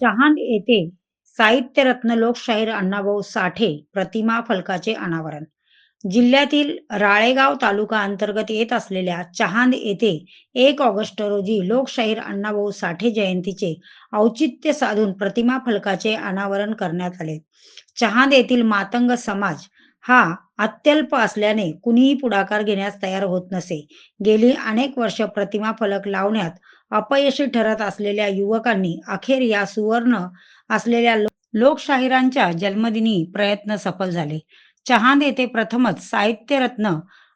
चहान येथे साहित्यरत्न लोकशाहीर अण्णाभाऊ साठे प्रतिमा फलकाचे अनावरण. जिल्ह्यातील राळेगाव तालुका अंतर्गत येत असलेल्या चहांद येथे एक ऑगस्ट रोजी लोकशाहीर अण्णाभाऊ साठे जयंतीचे औचित्य साधून प्रतिमा फलकाचे अनावरण करण्यात आले. चहांद येथील मातंग समाज हा अत्यल्प असल्याने कुणीही पुढाकार घेण्यास तयार होत नसे. गेली अनेक वर्ष प्रतिमा फलक लावण्यात अपयशी ठरत असलेल्या युवकांनी अखेर या सुवर्ण असलेल्या लोकशाहिरांच्या लोकशाहीरांच्या जन्मदिनी प्रयत्न सफल झाले. चहान येथे प्रथमच साहित्यरत्न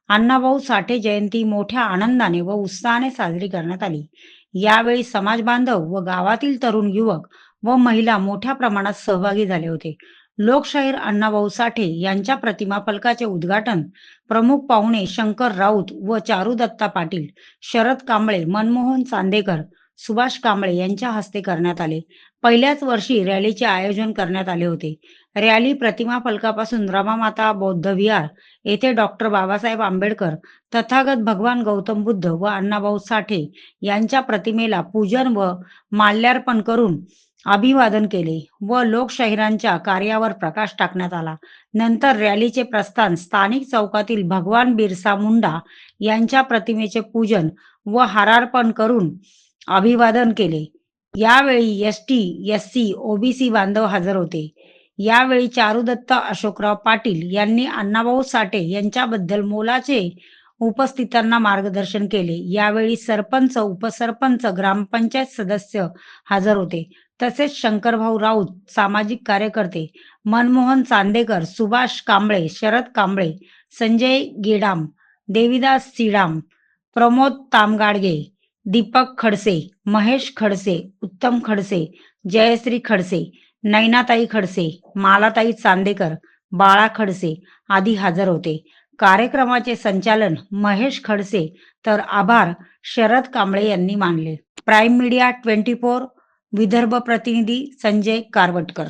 अण्णाभाऊ साठे जयंती मोठ्या आनंदाने व उत्साहाने साजरी करण्यात आली. यावेळी समाज बांधव व गावातील तरुण युवक व महिला मोठ्या प्रमाणात सहभागी झाले होते. लोकशाहीर अण्णाभाऊ साठे यांच्या प्रतिमा फलकाचे उद्घाटन प्रमुख पाहुणे शंकर राऊत व चारुदत्ता पाटील शरद कांबळे मनमोहन चांदेकर सुभाष कांबळे यांच्या हस्ते करण्यात आले. पहिल्याच वर्षी रॅलीचे आयोजन करण्यात आले होते. रॅली प्रतिमा फलकापासून रमामाता बौद्ध विहार येथे डॉक्टर बाबासाहेब आंबेडकर तथागत भगवान गौतम बुद्ध व अण्णाभाऊ साठे यांच्या प्रतिमेला पूजन व माल्यार्पण करून अभिवादन केले व लोकशाहीरांच्या कार्यावर प्रकाश टाकण्यात आला. नंतर रॅलीचे प्रस्थान स्थानिक चौकातील भगवान बिरसा मुंडा यांच्या प्रतिमेचे पूजन व हारार्पण करून अभिवादन केले. यावेळी S T S C OBC बांधव हजर होते. यावेळी चारुदत्त अशोकराव पाटील यांनी अण्णाभाऊ साठे यांच्याबद्दल मोलाचे उपस्थितांना मार्गदर्शन केले. यावेळी सरपंच उपसरपंच ग्रामपंचायत सदस्य हजर होते. तसेच शंकरभाऊ राऊत सामाजिक कार्यकर्ते मनमोहन चांदेकर सुभाष कांबळे शरद कांबळे संजय गेडाम देविदास सीडाम प्रमोद तामगाडगे दीपक खडसे महेश खडसे उत्तम खडसे जयश्री खडसे नैनाताई खडसे मालाताई चांदेकर बाळा खडसे आदी हजर होते. कार्यक्रमाचे संचालन महेश खडसे तर आभार शरद कांबळे यांनी मानले. Prime media twenty four Vidarbha प्रतिनिधी संजय कारवटकर.